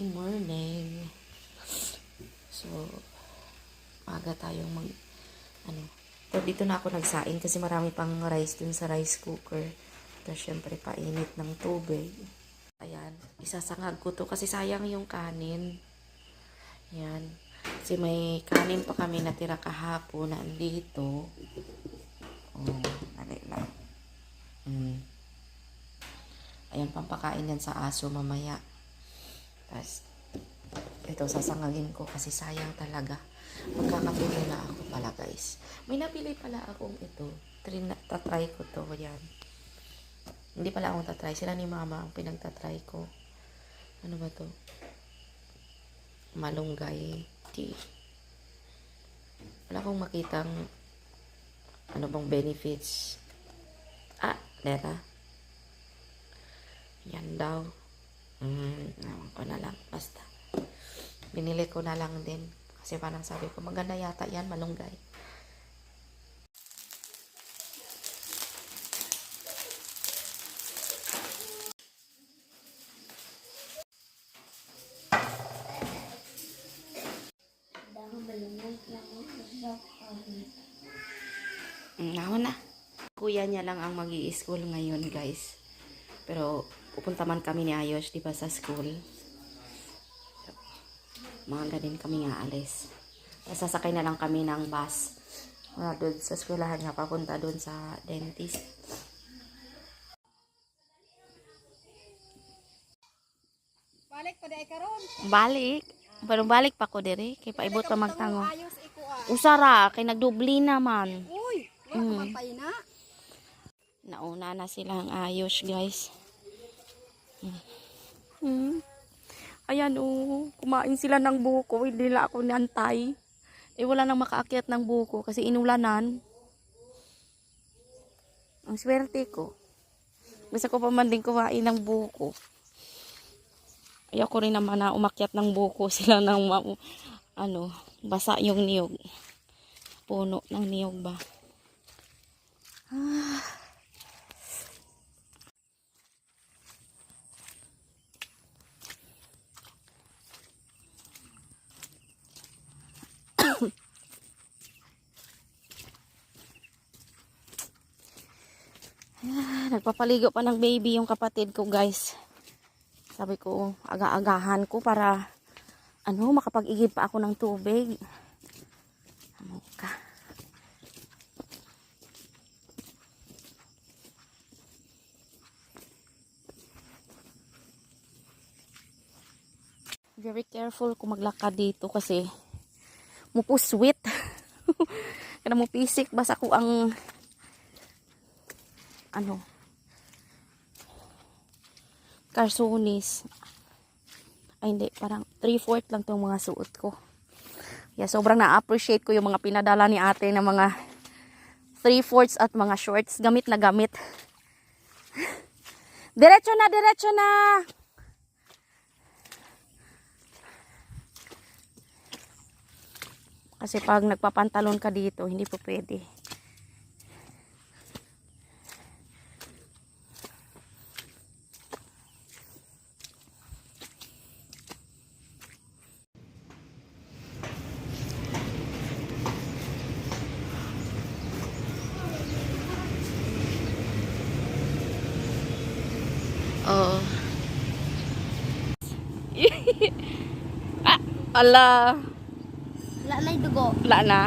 Sunday morning. So, aga tayong mag, ano, pero dito na ako nagsain kasi marami pang rice dun sa rice cooker. Tapos syempre painit ng tubig. Ayan, isasangag ko to kasi sayang yung kanin. Ayan. Kasi may kanin pa kami natira kahapon na andito. Oh, dali lang. Mm. Ayan, pampakain yan sa aso mamaya. Tapos, ito sasangagin ko kasi sayang talaga. Magkakatuloy na ako pala guys. May napili pala akong ito. Trin tatry ko to. Yan. Hindi pala akong tatry. Sila ni mama ang pinagtatry ko. Ano ba to? Malunggay tea. Wala akong makitang ano bang benefits. Ah, lera. Yan daw. Mm, ewan ko na lang. Basta. Binili ko na lang din. Kasi parang sabi ko, maganda yata yan, malunggay. Mm, Ako na. Kuya niya lang ang mag school ngayon, guys. Pero pupunta man kami ni Ayos, di ba, sa school. So, maaga din kami nga alis. Sasakay na lang kami ng bus. Wala doon sa eskwelahan nga, papunta doon sa dentist. Balik pa di karon. Balik. Pero balik pa ko diri. Kay paibot pa magtango. Ah. Usara, kay nagdubli naman. Uy, wa Mm. na. Nauna na silang ayos, guys. Hmm. Ayan, oh. Kumain sila ng buko. Hindi nila ako nantay. Eh, wala nang makaakyat ng buko kasi inulanan. Ang swerte ko. Gusto ko pa man din kumain ng buko. Ayoko rin naman na umakyat ng buko sila ng ano, basa yung niyog. Puno ng niyog ba? Ah, nagpapaligo pa ng baby yung kapatid ko, guys. Sabi ko, aga-agahan ko para ano, makapag-igib pa ako ng tubig. Ano ka? Very careful kung maglakad dito kasi mupuswit. Kada mo pisik, basta ko ang ano, carsonis. Ay, hindi. Parang 3-4 lang tong mga suot ko. Yeah, sobrang na-appreciate ko yung mga pinadala ni ate na mga 3-4 at mga shorts. Gamit na gamit. Diretso na, diretso na! Kasi pag nagpapantalon ka dito, hindi po pwede. Oo. ah, ala. Wala na dugo. Wala na.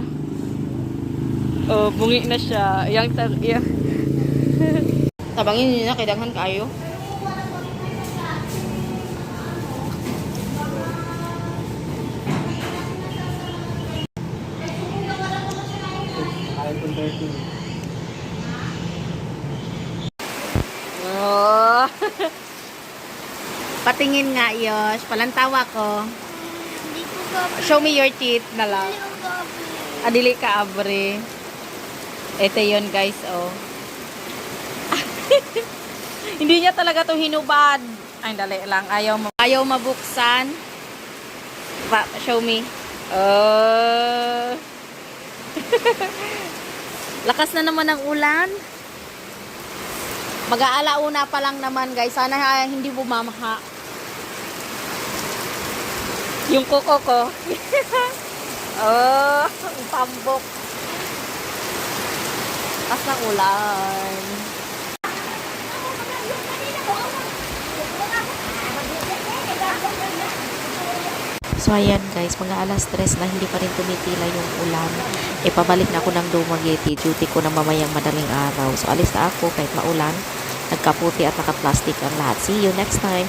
Oh, bungi na siya. Yang tag yang. Tabangin niyo na kailangan kayo. Oh. Patingin nga, Yos. Palantawa ko. Hindi ko Show me your teeth na lang. Adili ka, abre. Ito yun, guys, oh. Hindi niya talaga to hinubad. Ay, dali lang. Ayaw, ma- ayaw mabuksan. Pa, show me. Oh. Lakas na naman ang ulan. Mag-aalauna pa lang naman, guys. Sana ah, hindi bumamaha. Yung kuko ko. oh, ang tambok. Pas ng ulan. So ayan guys, mga alas 3 na hindi pa rin tumitila yung ulan. E pabalik na ako ng Dumaguete. Duty ko na mamayang madaling araw. So alis na ako kahit maulan. Nagkaputi at nakaplastic ang lahat. See you next time.